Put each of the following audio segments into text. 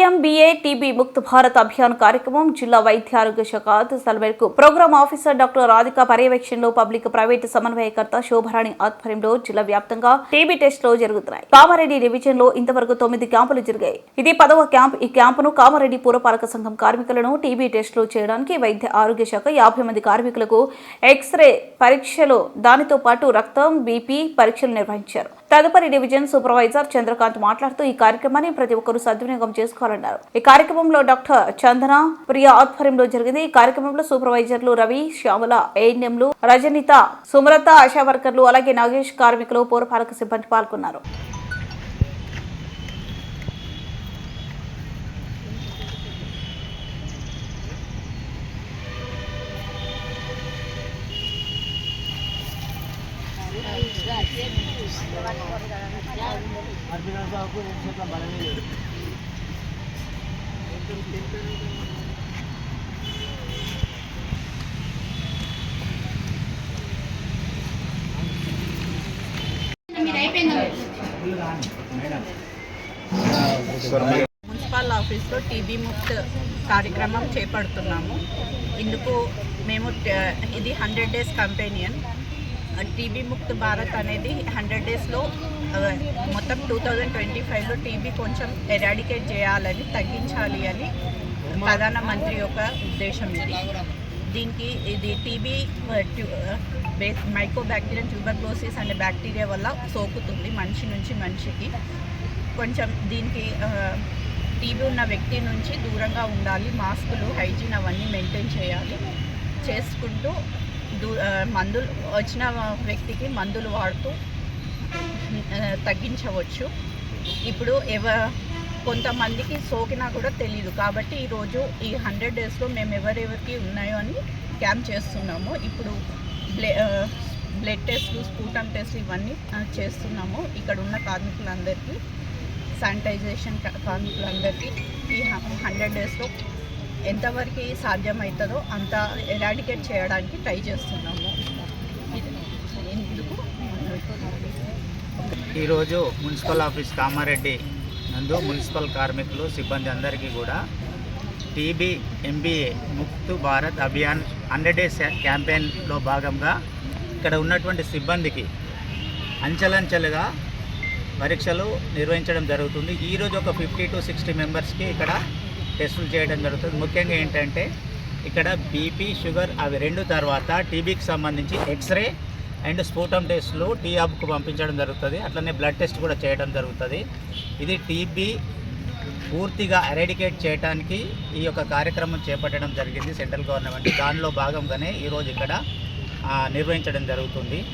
పిఎంబిఏ TB Mukt Bharat Abhiyan కార్యక్రమం జిల్లా వైద్య ఆరోగ్య శాఖ ఆదేశాల మేరకు ప్రోగ్రామ్ ఆఫీసర్ డాక్టర్ రాధిక పర్యవేక్షణలో పబ్లిక్ ప్రైవేట్ సమన్వయకర్త శోభరాణి ఆధ్వర్యంలో జిల్లా వ్యాప్తంగా టీబీ టెస్టులు జరుగుతున్నాయి. కామారెడ్డి డివిజన్లో ఇంతవరకు తొమ్మిది క్యాంపులు జరిగాయి. ఇది పదవ క్యాంప్ ఈ క్యాంపును కామారెడ్డి పురపాలక సంఘం కార్మికులను టీబీ టెస్టులు చేయడానికి వైద్య ఆరోగ్య శాఖ యాభై మంది కార్మికులకు ఎక్స్రే పరీక్షలు దానితో పాటు రక్తం బీపీ పరీక్షలు నిర్వహించారు. తదుపరి డివిజన్ సూపర్వైజర్ చంద్రకాంత్ మాట్లాడుతూ ఈ కార్యక్రమాన్ని ప్రతి ఒక్కరూ సద్వినియోగం చేసుకోవాలన్నారు. ఈ కార్యక్రమంలో డాక్టర్ చందన ప్రియ ఆధ్వర్యంలో జరిగింది. ఈ కార్యక్రమంలో సూపర్వైజర్లు రవి శ్యామల ఏఎన్ఎంలు రజనిత సుమలత ఆశా వర్కర్లు అలాగే నాగేష్ కార్మికులు పౌరపాలక సిబ్బంది పాల్గొన్నారు. మున్సిపల్ ఆఫీస్లో టీబీ ముక్త్ కార్యక్రమం చేపడుతున్నాము. ఇందుకు మేము ఇది hundred days campaign. TB Mukt Bharat అనేది హండ్రెడ్ డేస్లో మొత్తం టూ థౌజండ్ ట్వంటీ ఫైవ్లో టీబీ కొంచెం ఎరాడికేట్ చేయాలని తగ్గించాలి అని ప్రధానమంత్రి యొక్క ఉద్దేశం ఇది. దీనికి ఇది టీబీ మైకో బ్యాక్టీరియా ట్యూబర్క్లోసిస్ అనే బ్యాక్టీరియా వల్ల సోకుతుంది మనిషి నుంచి మనిషికి. కొంచెం దీనికి టీబీ ఉన్న వ్యక్తి నుంచి దూరంగా ఉండాలి మాస్కులు హైజీన్ అవన్నీ మెయింటైన్ చేయాలి. చేసుకుంటూ మందులు వచ్చిన వ్యక్తికి మందులు వాడుతూ తగ్గించవచ్చు. ఇప్పుడు ఎవ కొంతమందికి సోకినా కూడా తెలియదు కాబట్టి ఈరోజు ఈ హండ్రెడ్ డేస్లో మేము ఎవరెవరికి ఉన్నాయో అని క్యాంప్ చేస్తున్నాము. ఇప్పుడు బ్లే బ్లడ్ టెస్ట్లు స్పూటమ్ టెస్ట్లు ఇవన్నీ చేస్తున్నాము. ఇక్కడ ఉన్న కార్మికులందరికీ శానిటైజేషన్ కార్మికులందరికీ ఈ హండ్రెడ్ డేస్లో ఎంతవరకు సాధ్యమవుతుందో అంత ఎరాడికేట్ చేయడానికి ట్రై చేస్తున్నాము. ఈరోజు మున్సిపల్ ఆఫీస్ కామారెడ్డి నందు మున్సిపల్ కార్మికులు సిబ్బంది అందరికీ కూడా టీబీ ఎంబీఏ ముక్తు భారత్ అభియాన్ హండ్రెడ్ డేస్ క్యాంపెయిన్లో భాగంగా ఇక్కడ ఉన్నటువంటి సిబ్బందికి అంచెలంచెలుగా పరీక్షలు నిర్వహించడం జరుగుతుంది. ఈరోజు ఒక ఫిఫ్టీ టు సిక్స్టీ మెంబర్స్కి ఇక్కడ టెస్టులు చేయడం జరుగుతుంది. ముఖ్యంగా ఏంటంటే ఇక్కడ బీపీ షుగర్ అవి రెండు తర్వాత టీబీకి సంబంధించి ఎక్స్రే అండ్ స్ఫూటం టెస్టులు టీఆబ్కు పంపించడం జరుగుతుంది. అట్లనే బ్లడ్ టెస్ట్ కూడా చేయడం జరుగుతుంది. ఇది టీబీ పూర్తిగా ఎరాడికేట్ చేయడానికి ఈ యొక్క కార్యక్రమం చేపట్టడం జరిగింది సెంట్రల్ గవర్నమెంట్. దానిలో భాగంగానే ఈరోజు ఇక్కడ నిర్వహించడం జరుగుతుంది.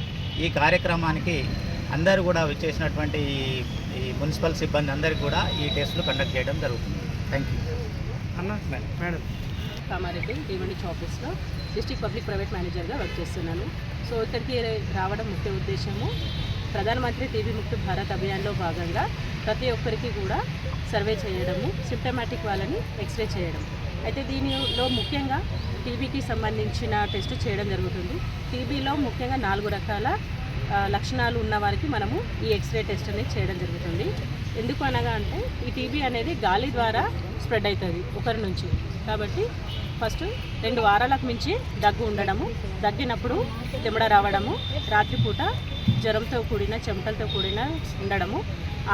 ఈ కార్యక్రమానికి అందరూ కూడా విచ్చేసినటువంటి ఈ- ఈ మున్సిపల్ సిబ్బంది అందరికీ కూడా ఈ టెస్టులు కండక్ట్ చేయడం జరుగుతుంది. థ్యాంక్ యూ మేడం కామారెడ్డి డివెండిచ్ ఆఫీస్లో డిస్ట్రిక్ట్ పబ్లిక్ ప్రైవేట్ మేనేజర్గా వర్క్ చేస్తున్నాను. సో ఇక్కడికి రావడం ముఖ్య ఉద్దేశము. ప్రధానమంత్రి టీబీ ముక్త భారత్ అభియాన్లో భాగంగా ప్రతి ఒక్కరికి కూడా సర్వే చేయడము సిమ్టమాటిక్ వాళ్ళని ఎక్స్రే చేయడం. అయితే దీనిలో ముఖ్యంగా టీబీకి సంబంధించిన టెస్ట్ చేయడం జరుగుతుంది. టీబీలో ముఖ్యంగా నాలుగు రకాల లక్షణాలు ఉన్న వారికి మనము ఈ ఎక్స్రే టెస్ట్ అనేది చేయడం జరుగుతుంది. ఎందుకు అనగా అంటే ఈ టీబీ అనేది గాలి ద్వారా స్ప్రెడ్ అవుతుంది ఒకరి నుంచి. కాబట్టి ఫస్ట్ రెండు వారాలకు మించి దగ్గు ఉండడము దగ్గినప్పుడు తెమడ రావడము రాత్రిపూట జ్వరంతో కూడిన చెమటలతో కూడిన ఉండడము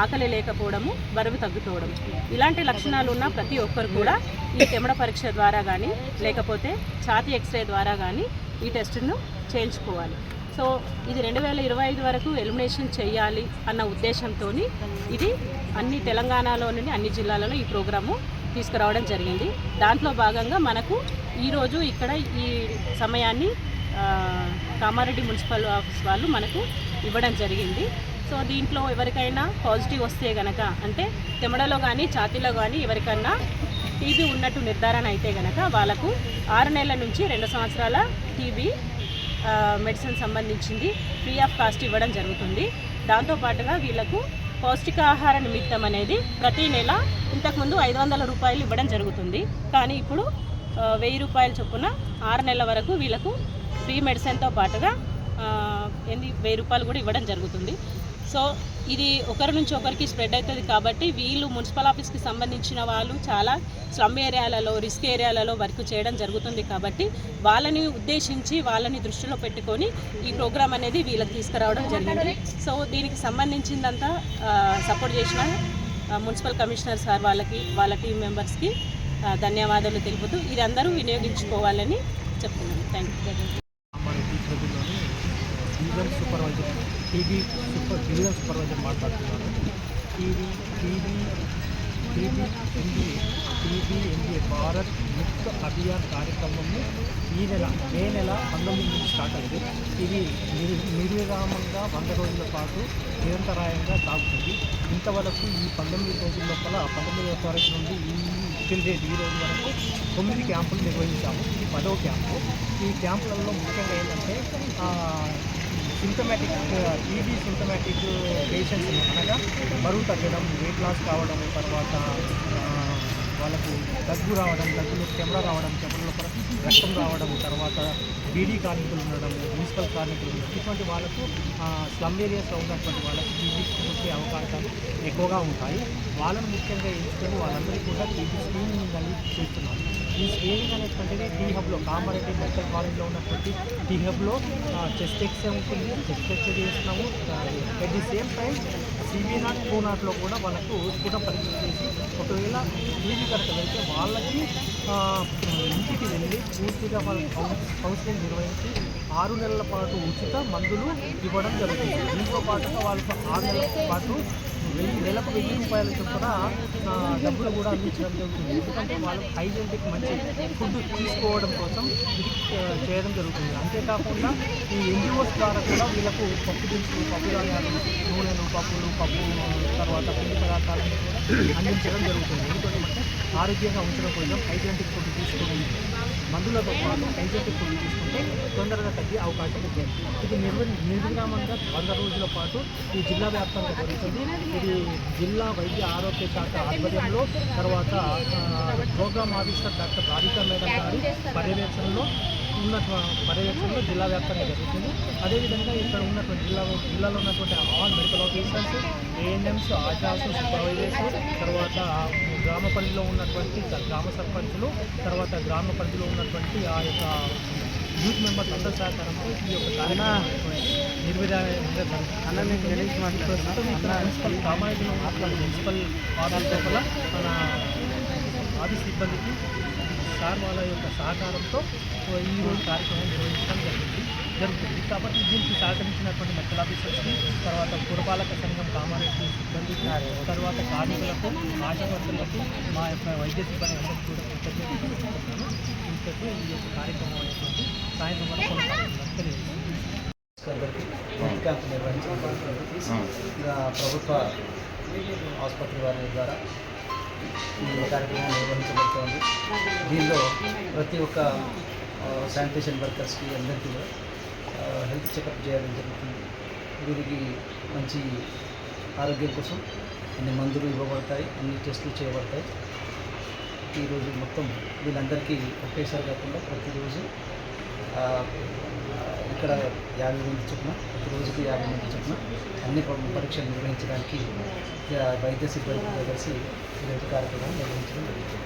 ఆకలి లేకపోవడము బరువు తగ్గిపోవడం ఇలాంటి లక్షణాలు ఉన్న ప్రతి ఒక్కరు కూడా ఈ తెమడ పరీక్ష ద్వారా కానీ లేకపోతే ఛాతీ ఎక్స్రే ద్వారా కానీ ఈ టెస్ట్ను చేయించుకోవాలి. సో ఇది రెండు వేల ఇరవై ఐదు వరకు ఎలిమినేషన్ చేయాలి అన్న ఉద్దేశంతో ఇది అన్ని తెలంగాణలోని అన్ని జిల్లాలలో ఈ ప్రోగ్రాము తీసుకురావడం జరిగింది. దాంట్లో భాగంగా మనకు ఈరోజు ఇక్కడ ఈ సమయాన్ని కామారెడ్డి మున్సిపల్ ఆఫీస్ వాళ్ళు మనకు ఇవ్వడం జరిగింది. సో దీంట్లో ఎవరికైనా పాజిటివ్ వస్తే గనక అంటే తెమడలో కానీ ఛాతీలో కానీ ఎవరికైనా టీబీ ఉన్నట్టు నిర్ధారణ అయితే గనక వాళ్ళకు ఆరు నెలల నుంచి రెండు సంవత్సరాల టీబీ మెడిసిన్ సంబంధించింది ఫ్రీ ఆఫ్ కాస్ట్ ఇవ్వడం జరుగుతుంది. దాంతోపాటుగా వీళ్ళకు పౌష్టికాహార నిమిత్తం అనేది ప్రతి నెల ఇంతకుముందు ఐదు వందల రూపాయలు ఇవ్వడం జరుగుతుంది. కానీ ఇప్పుడు వెయ్యి రూపాయల చొప్పున ఆరు నెలల వరకు వీళ్ళకు ఫ్రీ మెడిసిన్తో పాటుగా ఏంది వెయ్యి రూపాయలు కూడా ఇవ్వడం జరుగుతుంది. సో ఇది ఒకరి నుంచి ఒకరికి స్ప్రెడ్ అవుతుంది కాబట్టి వీళ్ళు మున్సిపల్ ఆఫీస్కి సంబంధించిన వాళ్ళు చాలా స్లమ్ ఏరియాలలో రిస్క్ ఏరియాలలో వర్క్ చేయడం జరుగుతుంది కాబట్టి వాళ్ళని ఉద్దేశించి వాళ్ళని దృష్టిలో పెట్టుకొని ఈ ప్రోగ్రామ్ అనేది వీళ్ళకి తీసుకురావడం జరిగింది. సో దీనికి సంబంధించిందంతా సపోర్ట్ చేసిన మున్సిపల్ కమిషనర్ సార్ వాళ్ళకి వాళ్ళ టీం మెంబర్స్కి ధన్యవాదాలు తెలుపుతూ ఇది అందరూ వినియోగించుకోవాలని చెప్తున్నాను. Thank you TB super division supervisor మాట్లాడుతున్నాను టీవీ టీవీ టీవీ ఎన్బీఏ టీవీ ఎంబీఏ భారత్ ముక్త అభియాన్ కార్యక్రమము ఈ నెల మే నెల పంతొమ్మిది నుంచి స్టార్ట్ అయింది. ఇది నిర్ నిర్విరామంగా వంద రోజుల పాటు నిరంతరాయంగా సాగుతుంది. ఇంతవరకు ఈ పంతొమ్మిది రోజుల లోపల పంతొమ్మిదవ తారీఖు నుండి ఈ టిల్ డేట్ ఈ రోజు వరకు తొమ్మిది క్యాంపులు నిర్వహించాము. ఇది పదో క్యాంపు. ఈ క్యాంపులలో ముఖ్యంగా ఏంటంటే సింటమాటిక్ టీబీ సింటమాటిక్ పేషెంట్స్ అనగా బరువు తగ్గడం వెయిట్ లాస్ కావడం తర్వాత వాళ్ళకు దగ్గు రావడం దగ్గులో కెమెరా రావడం చెమట రక్తం రావడం తర్వాత బీడీ కార్మికులు ఉండడం మున్సిపల్ కార్మికులు ఉండడం. ఇటువంటి వాళ్ళకు స్లమ్ ఏరియాస్లో ఉన్నటువంటి వాళ్ళకి టీబీ వచ్చే అవకాశాలు ఎక్కువగా ఉంటాయి. వాళ్ళని ముఖ్యంగా ఎంచుకొని వాళ్ళందరికీ కూడా టీబీ స్క్రీనింగ్ అనేది చేస్తున్నారు. ఈ స్క్రీనింగ్ చూసుకుంటే టీ హబ్లో కామారెడ్డి మెడికల్ కాలేజ్లో ఉన్నటువంటి టీ హబ్లో చెస్ట్ ఎక్స్రే ఉంటుంది చెస్ట్ ఎక్స్రే చేస్తున్నాము. At the same time C B NAAT true నాట్లో కూడా వాళ్ళకు కూడా పరీక్ష చేసి ఒకవేళ టీవీ కనుక వెళ్తే వాళ్ళకి ఇంటికి వెళ్ళి పూర్తిగా వాళ్ళు కౌన్సిలింగ్ నిర్వహించి ఆరు నెలల పాటు ఉచిత మందులు ఇవ్వడం జరుగుతుంది. దీంతో పాటుగా వాళ్ళకు ఆరు నెలల పాటు నెలకు వెయ్యి రూపాయల చొప్పున డబ్బులు కూడా అందించడం జరుగుతుంది. ఎందుకంటే వాళ్ళు హైజెనిక్ మంచి ఫుడ్ తీసుకోవడం కోసం ఇది చేయడం జరుగుతుంది. అంతేకాకుండా ఈ ఎన్జిఓస్ ద్వారా కూడా వీళ్ళకు పప్పు దినుసులు పప్పు ధాన్యాలు నూనెలు పప్పులు పప్పు తర్వాత పిండి పదార్థాలను అందించడం జరుగుతుంది. ఎందుకంటే ఆరోగ్యంగా ఉంచడం కోసం హైజెనిక్ మందులతో పాటు హైజెనిక్ ఫుడ్ తీసుకుంటే తొందరగా తగ్గే అవకాశం ఉంది. ఇది నిర్వ నిర్విరామంగా వంద రోజుల పాటు ఈ జిల్లా వ్యాప్తంగా జరుగుతుంది. ఇది జిల్లా వైద్య ఆరోగ్య శాఖ ఆధ్వర్యంలో తర్వాత programme officer doctor Radhika madam గారి పర్యవేక్షణలో ఉన్న పర్యవేక్షణలో జిల్లా వ్యాప్తంగా జరుగుతుంది. అదేవిధంగా ఇక్కడ ఉన్నటువంటి జిల్లా జిల్లాలో ఉన్నటువంటి all medical officers ANMs ASHAs supervisors తర్వాత గ్రామ పరిధిలో ఉన్నటువంటి గ్రామ సర్పంచులు తర్వాత గ్రామ పరిధిలో ఉన్నటువంటి ఆ యొక్క యూత్ మెంబర్స్ అందరి సహకారంతో ఈ యొక్క మున్సిపల్ ఉన్నటువంటి మున్సిపల్ ఆఫీస్ లోపల మన ఆఫీస్ సిబ్బందికి సార్ వాళ్ళ యొక్క సహకారంతో ఈ రోజు కార్యక్రమం నిర్వహించడం జరిగింది. జరుగుతుంది. కాబట్టి దీనికి సహకరించినటువంటి మెడికల్ ఆఫీసర్స్కి తర్వాత పురపాలక సంఘం కామారెడ్డి సిబ్బందికి తర్వాత కార్మికులకు ఆశావర్తులకు మా యొక్క వైద్య సిబ్బంది అందరికీ కూడా కృతజ్ఞతలు ఇంతకు ఈ యొక్క కార్యక్రమం అనేటువంటి సాయంత్రం వరకు క్యాంప్ నిర్వహించడం జరుగుతుంది ప్రభుత్వ ఆసుపత్రి వారి ద్వారా ఈ కార్యక్రమం నిర్వహించబడుతోంది దీనిలో ప్రతి ఒక్క శానిటేషన్ వర్కర్స్కి అందరికీ కూడా హెల్త్ చెకప్ చేయడం జరుగుతుంది. వీరికి మంచి ఆరోగ్యం కోసం అన్ని మందులు ఇవ్వబడతాయి అన్ని టెస్టులు చేయబడతాయి. ఈరోజు మొత్తం వీళ్ళందరికీ ఒకేసారి కాకుండా ప్రతిరోజు ఇక్కడ యాభై మంది చొప్పున ప్రతి రోజుకి యాభై మంది చొప్పున అన్ని పరీక్షలు నిర్వహించడానికి వైద్య సిబ్బందితో కలిసి ఇలాంటి కార్యక్రమం నిర్వహించడం జరుగుతుంది.